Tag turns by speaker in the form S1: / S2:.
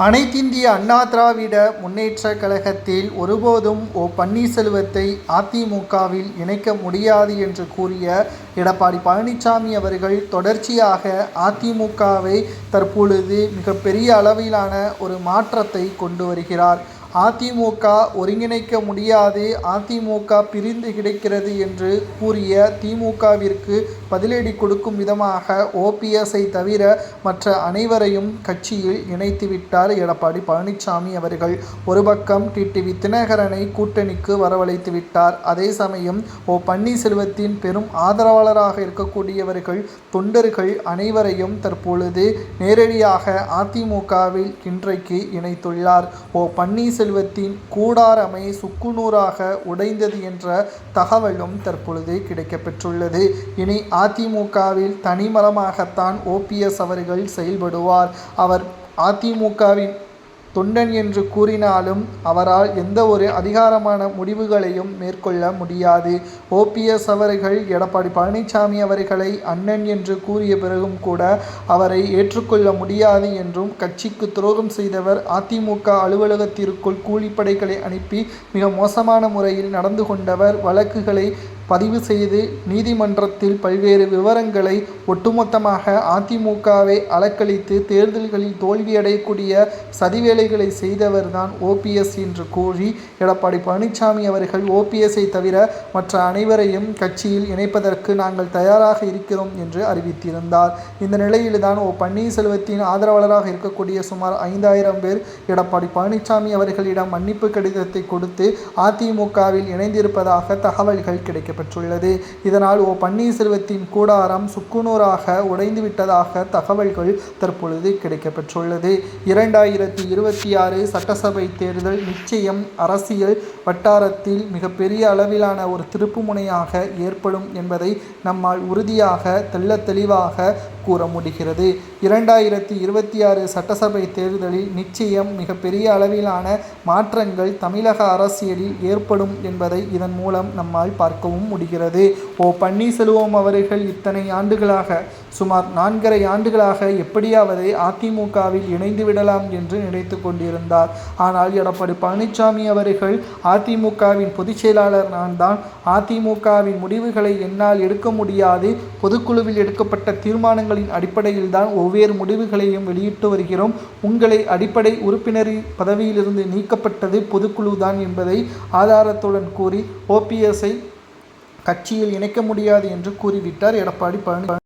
S1: அனைத்திந்திய அண்ணா திராவிட முன்னேற்றக் கழகத்தில் ஒருபோதும் ஓ பன்னீர்செல்வத்தை அதிமுகவில் இணைக்க முடியாது என்று கூறிய எடப்பாடி பழனிசாமி அவர்கள் தொடர்ச்சியாக அதிமுகவை தற்பொழுது மிகப்பெரிய அளவிலான ஒரு மாற்றத்தை கொண்டு வருகிறார். அதிமுக ஒருங்கிணைக்க முடியாது அதிமுக பிரிந்து கிடக்கிறது என்று கூறிய திமுகவிற்கு பதிலடி கொடுக்கும் விதமாக ஓபிஎஸ்ஐ தவிர மற்ற அனைவரையும் கட்சியில் இணைத்துவிட்டார் எடப்பாடி பழனிசாமி அவர்கள். ஒரு பக்கம் டிடிவி தினகரனை கூட்டணிக்கு வரவழைத்து விட்டார். அதே சமயம் ஓ பன்னீர்செல்வத்தின் பெரும் ஆதரவாளராக இருக்கக்கூடியவர்கள் தொண்டர்கள் அனைவரையும் தற்பொழுது நேரடியாக அதிமுகவில் இன்றைக்கு இணைத்துள்ளார். ஓ பன்னீர் செல்வத்தின் கூடாரமை சுக்குநூறாக உடைந்தது என்ற தகவலும் தற்பொழுது கிடைக்கப்பெற்றுள்ளது. இனி அதிமுகவில் தனிமரமாகத்தான் ஓபிஎஸ் அவர்கள் செயல்படுவார். அவர் அதிமுகவின் தொண்டன் என்று கூறினாலும் அவரால் எந்த ஒரு அதிகாரமான முடிவுகளையும் மேற்கொள்ள முடியாது. ஓபிஎஸ் அவர்கள் எடப்பாடி பழனிசாமி அவர்களை அண்ணன் என்று கூறிய பிறகும் கூட அவரை ஏற்றுக்கொள்ள முடியாது என்றும் கட்சிக்கு துரோகம் செய்தவர் அதிமுக அலுவலகத்திற்குள் கூலிப்படைகளை அனுப்பி மிக மோசமான முறையில் நடந்து கொண்டவர் வழக்குகளை பதிவு செய்து நீதிமன்றத்தில் பல்வேறு விவரங்களை ஒட்டுமொத்தமாக அதிமுகவை அலக்களித்து தேர்தல்களில் தோல்வியடையக்கூடிய சதிவேலைகளை செய்தவர்தான் ஓபிஎஸ் என்று கூறி எடப்பாடி பழனிசாமி அவர்கள் ஓபிஎஸ்ஐ தவிர மற்ற அனைவரையும் கட்சியில் இணைப்பதற்கு நாங்கள் தயாராக இருக்கிறோம் என்று அறிவித்திருந்தார். இந்த நிலையில்தான் ஓ பன்னீர்செல்வத்தின் ஆதரவாளராக இருக்கக்கூடிய சுமார் ஐந்தாயிரம் பேர் எடப்பாடி பழனிசாமி அவர்களிடம் மன்னிப்பு கடிதத்தை கொடுத்து அதிமுகவில் இணைந்திருப்பதாக தகவல்கள் பெற்றுள்ளது. இதனால் ஓ பன்னீர்செல்வத்தின் கூடாரம் சுக்குநூறாக உடைந்து விட்டதாக தகவல்கள் தற்பொழுது கிடைக்கப்பெற்றுள்ளது. இரண்டாயிரத்தி இருபத்தி ஆறு சட்டசபை தேர்தல் நிச்சயம் அரசியல் வட்டாரத்தில் மிகப்பெரிய அளவிலான ஒரு திருப்புமுனையாக ஏற்படும் என்பதை நம்மால் உறுதியாக தெல்ல தெளிவாக கூற முடிகிறது. இரண்டாயிரத்தி இருபத்தி ஆறு சட்டசபை தேர்தலில் நிச்சயம் மிகப்பெரிய அளவிலான மாற்றங்கள் தமிழக அரசியலில் ஏற்படும் என்பதை இதன் மூலம் நம்மால் பார்க்கவும் முடிகிறது. ஓ பன்னீர்செல்வம் அவர்கள் இத்தனை ஆண்டுகளாக சுமார் நான்கரை ஆண்டுகளாக எப்படியாவது அதிமுகவில் இணைந்து விடலாம் என்று நினைத்து கொண்டிருந்தார். ஆனால் எடப்பாடி பழனிசாமி அவர்கள் அதிமுகவின் பொதுச் செயலாளர் நான் தான் அதிமுகவின் முடிவுகளை என்னால் எடுக்க முடியாது. பொதுக்குழுவில் எடுக்கப்பட்ட தீர்மானங்களின் அடிப்படையில் தான் ஒவ்வொரு முடிவுகளையும் வெளியிட்டு வருகிறோம். உங்களை அடிப்படை உறுப்பினர் பதவியிலிருந்து நீக்கப்பட்டது பொதுக்குழு தான் என்பதை ஆதாரத்துடன் கூறி ஓபிஎஸ்ஐ கட்சியில் இணைக்க முடியாது என்று கூறிவிட்டார். எடப்பாடி பழனி